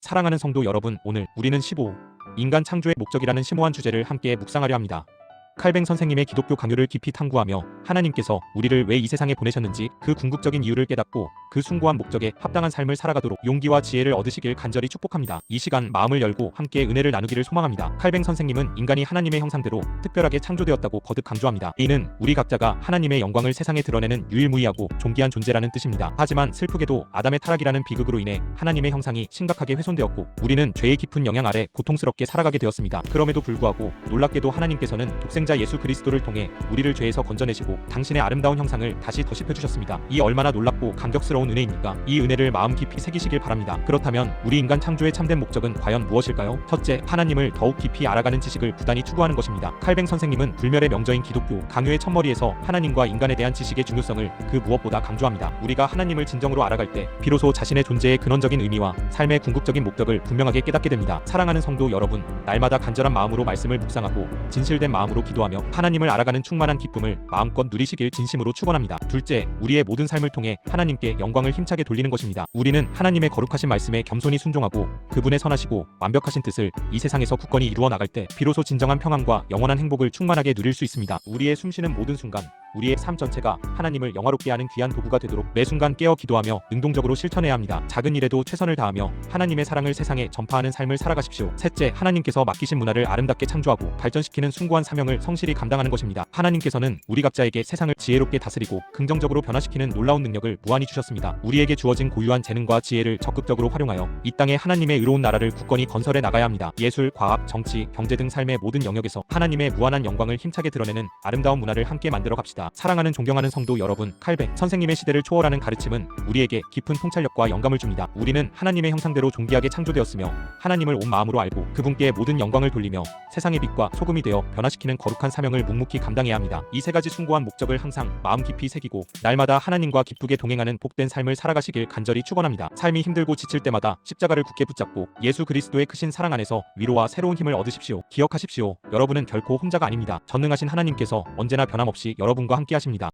사랑하는 성도 여러분, 오늘 우리는 15 인간 창조의 목적이라는 심오한 주제를 함께 묵상하려 합니다. 칼뱅 선생님의 기독교 강요를 깊이 탐구하며 하나님께서 우리를 왜 이 세상에 보내셨는지 그 궁극적인 이유를 깨닫고 그 숭고한 목적에 합당한 삶을 살아가도록 용기와 지혜를 얻으시길 간절히 축복합니다. 이 시간 마음을 열고 함께 은혜를 나누기를 소망합니다. 칼뱅 선생님은 인간이 하나님의 형상대로 특별하게 창조되었다고 거듭 강조합니다. 이는 우리 각자가 하나님의 영광을 세상에 드러내는 유일무이하고 존귀한 존재라는 뜻입니다. 하지만 슬프게도 아담의 타락이라는 비극으로 인해 하나님의 형상이 심각하게 훼손되었고 우리는 죄의 깊은 영향 아래 고통스럽게 살아가게 되었습니다. 그럼에도 불구하고 놀랍게도 하나님께서는 독생 자 예수 그리스도를 통해 우리를 죄에서 건져내시고 당신의 아름다운 형상을 다시 더십해 주셨습니다. 이 얼마나 놀랍고 감격스러운 은혜입니까? 이 은혜를 마음 깊이 새기시길 바랍니다. 그렇다면 우리 인간 창조의 참된 목적은 과연 무엇일까요? 첫째, 하나님을 더욱 깊이 알아가는 지식을 부단히 추구하는 것입니다. 칼뱅 선생님은 불멸의 명저인 기독교 강요의 첫머리에서 하나님과 인간에 대한 지식의 중요성을 그 무엇보다 강조합니다. 우리가 하나님을 진정으로 알아갈 때 비로소 자신의 존재의 근원적인 의미와 삶의 궁극적인 목적을 분명하게 깨닫게 됩니다. 사랑하는 성도 여러분, 날마다 간절한 마음으로 말씀을 묵상하고 진실된 마음으로 기도 하며 하나님을 알아가는 충만한 기쁨을 마음껏 누리시길 진심으로 축원합니다. 둘째, 우리의 모든 삶을 통해 하나님께 영광을 힘차게 돌리는 것입니다. 우리는 하나님의 거룩하신 말씀에 겸손히 순종하고 그분의 선하시고 완벽하신 뜻을 이 세상에서 굳건히 이루어 나갈 때 비로소 진정한 평안과 영원한 행복을 충만하게 누릴 수 있습니다. 우리의 숨쉬는 모든 순간 우리의 삶 전체가 하나님을 영화롭게 하는 귀한 도구가 되도록 매 순간 깨어 기도하며 능동적으로 실천해야 합니다. 작은 일에도 최선을 다하며 하나님의 사랑을 세상에 전파하는 삶을 살아가십시오. 셋째, 하나님께서 맡기신 문화를 아름답게 창조하고 발전시키는 숭고한 사명을 성실히 감당하는 것입니다. 하나님께서는 우리 각자에게 세상을 지혜롭게 다스리고 긍정적으로 변화시키는 놀라운 능력을 무한히 주셨습니다. 우리에게 주어진 고유한 재능과 지혜를 적극적으로 활용하여 이 땅에 하나님의 의로운 나라를 굳건히 건설해 나가야 합니다. 예술, 과학, 정치, 경제 등 삶의 모든 영역에서 하나님의 무한한 영광을 힘차게 드러내는 아름다운 문화를 함께 만들어 갑시다. 사랑하는 존경하는 성도 여러분, 칼뱅 선생님의 시대를 초월하는 가르침은 우리에게 깊은 통찰력과 영감을 줍니다. 우리는 하나님의 형상대로 존귀하게 창조되었으며 하나님을 온 마음으로 알고 그분께 모든 영광을 돌리며 세상의 빛과 소금이 되어 변화시키는 거룩한 사명을 묵묵히 감당해야 합니다. 이 세 가지 숭고한 목적을 항상 마음 깊이 새기고 날마다 하나님과 기쁘게 동행하는 복된 삶을 살아가시길 간절히 축원합니다. 삶이 힘들고 지칠 때마다 십자가를 굳게 붙잡고 예수 그리스도의 크신 사랑 안에서 위로와 새로운 힘을 얻으십시오. 기억하십시오. 여러분은 결코 혼자가 아닙니다. 전능하신 하나님께서 언제나 변함없이 여러분과 함께 하십니다.